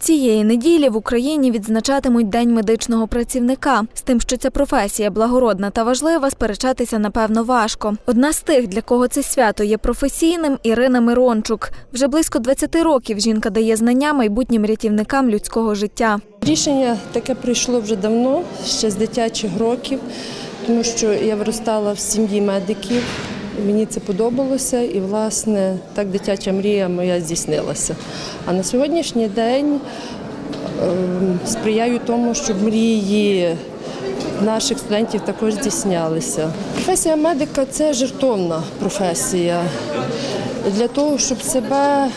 Цієї неділі в Україні відзначатимуть День медичного працівника. З тим, що ця професія благородна та важлива, сперечатися напевно важко. Одна з тих, для кого це свято є професійним, Ірина Мирончук. Вже близько 20 років жінка дає знання майбутнім рятівникам людського життя. Рішення таке прийшло вже давно, ще з дитячих років, тому що я виростала в сім'ї медиків. Мені це подобалося, і власне так дитяча мрія моя здійснилася. А на сьогоднішній день ем, сприяю тому, щоб мрії наших студентів також здійснялися. Професія медика це жертовна професія. Для того, щоб себе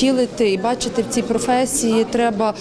втілити і бачити в цій професії, треба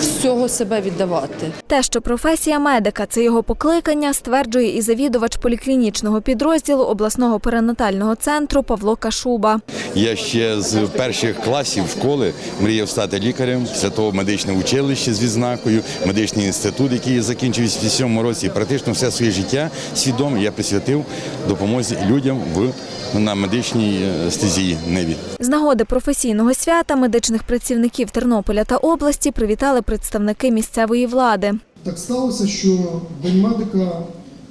всього себе віддавати. Те, що професія медика це його покликання, стверджує і завідувач поліклінічного підрозділу обласного перинатального центру Павло Кашуба. Я ще з перших класів школи мріяв стати лікарем. Після того медичне училище з відзнакою, медичний інститут, який я закінчив у 87 році. Практично все своє життя свідомо я присвятив допомозі людям в на медичній е, стезії Неві. З нагоди професійного свята медичних працівників Тернополя та області привітали представники місцевої влади. Так сталося, що День медика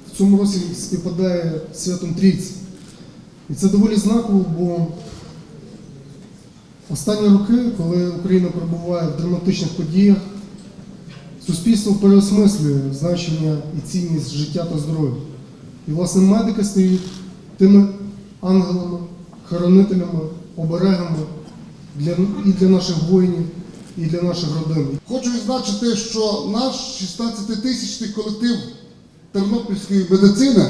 в цьому році співпадає святом Трійці. І це доволі знаково, бо останні роки, коли Україна перебуває в драматичних подіях, суспільство переосмислює значення і цінність життя та здоров'я. І, власне, медики стають тими ангелами, хоронителями, оберегами для, і для наших воїнів, і для наших родин. Хочу відзначити, що наш 16-тисячний колектив тернопільської медицини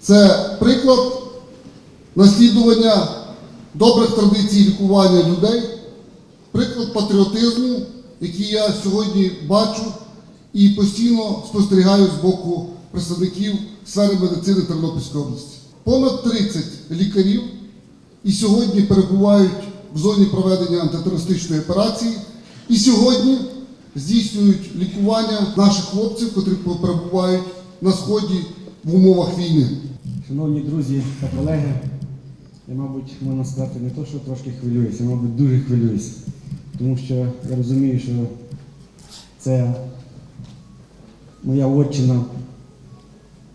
це приклад наслідування добрих традицій лікування людей, приклад патріотизму, який я сьогодні бачу і постійно спостерігаю з боку представників сфери медицини Тернопільської області. Понад 30 лікарів і сьогодні перебувають в зоні проведення антитерористичної операції, і сьогодні здійснюють лікування наших хлопців, котрі перебувають на сході в умовах війни. Шановні друзі та колеги, я, мабуть, можна сказати не то, що трошки хвилююся, я, мабуть, дуже хвилююся. Тому що я розумію, що це моя отчина,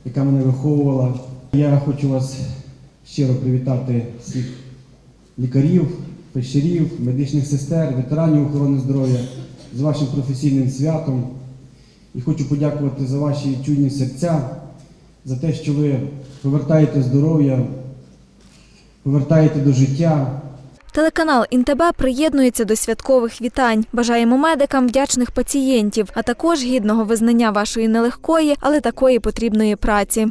яка мене виховувала. Я хочу вас щиро привітати всіх лікарів, фельдшерів, медичних сестер, ветеранів охорони здоров'я з вашим професійним святом. І хочу подякувати за ваші чудні серця, за те, що ви повертаєте здоров'я, повертаєте до життя. Телеканал «ІнТБ» приєднується до святкових вітань. Бажаємо медикам вдячних пацієнтів, а також гідного визнання вашої нелегкої, але такої потрібної праці.